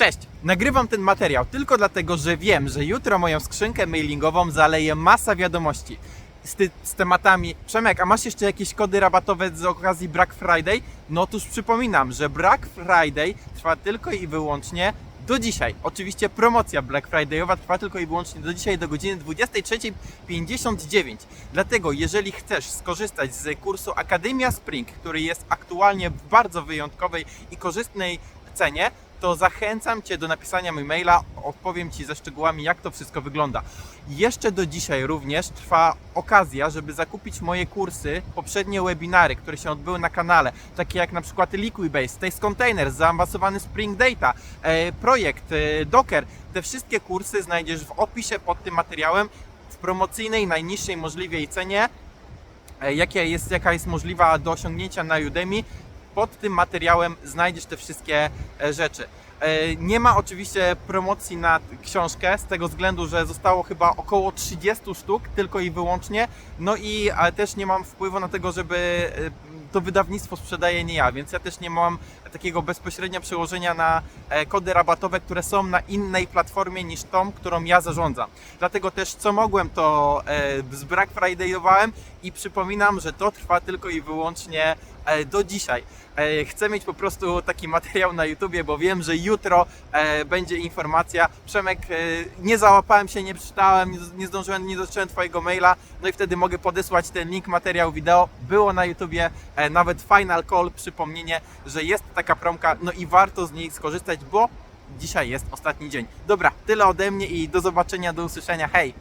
Cześć! Nagrywam ten materiał tylko dlatego, że wiem, że jutro moją skrzynkę mailingową zaleje masa wiadomości z, ty- z tematami. Przemek, a masz jeszcze jakieś kody rabatowe z okazji Black Friday? No otóż przypominam, że Black Friday trwa tylko i wyłącznie do dzisiaj. Oczywiście promocja Black Friday'owa trwa tylko i wyłącznie do dzisiaj do godziny 23.59. Dlatego jeżeli chcesz skorzystać z kursu Akademia Spring, który jest aktualnie w bardzo wyjątkowej i korzystnej cenie, to zachęcam Cię do napisania mi maila, odpowiem Ci ze szczegółami, jak to wszystko wygląda. Jeszcze do dzisiaj również trwa okazja, żeby zakupić moje kursy, poprzednie webinary, które się odbyły na kanale, takie jak na przykład Liquibase, Taste Container, zaawansowany Spring Data, e, projekt e, Docker. Te wszystkie kursy znajdziesz w opisie pod tym materiałem w promocyjnej, najniższej możliwej cenie, e, jakie jest, jaka jest możliwa do osiągnięcia na Udemy. Pod tym materiałem znajdziesz te wszystkie e, rzeczy. E, Nie ma oczywiście promocji na książkę z tego względu, że zostało chyba około 30 sztuk tylko i wyłącznie. No i ale też nie mam wpływu na tego, żeby e, to wydawnictwo sprzedaje nie ja, więc ja też nie mam takiego bezpośrednio przełożenia na kody rabatowe, które są na innej platformie niż tą, którą ja zarządzam. Dlatego też co mogłem to z Black Friday'owałem i przypominam, że to trwa tylko i wyłącznie do dzisiaj. E, Chcę mieć po prostu taki materiał na YouTubie, bo wiem, że jutro e, będzie informacja. Przemek, e, nie załapałem się, nie przeczytałem, nie, zdążyłem, nie doczytałem Twojego maila, no i wtedy mogę podesłać ten link, materiał wideo. Było na YouTubie, nawet Final Call, przypomnienie, że jest taka promka, no i warto z niej skorzystać, bo dzisiaj jest ostatni dzień. Dobra, tyle ode mnie i do zobaczenia, do usłyszenia. Hej!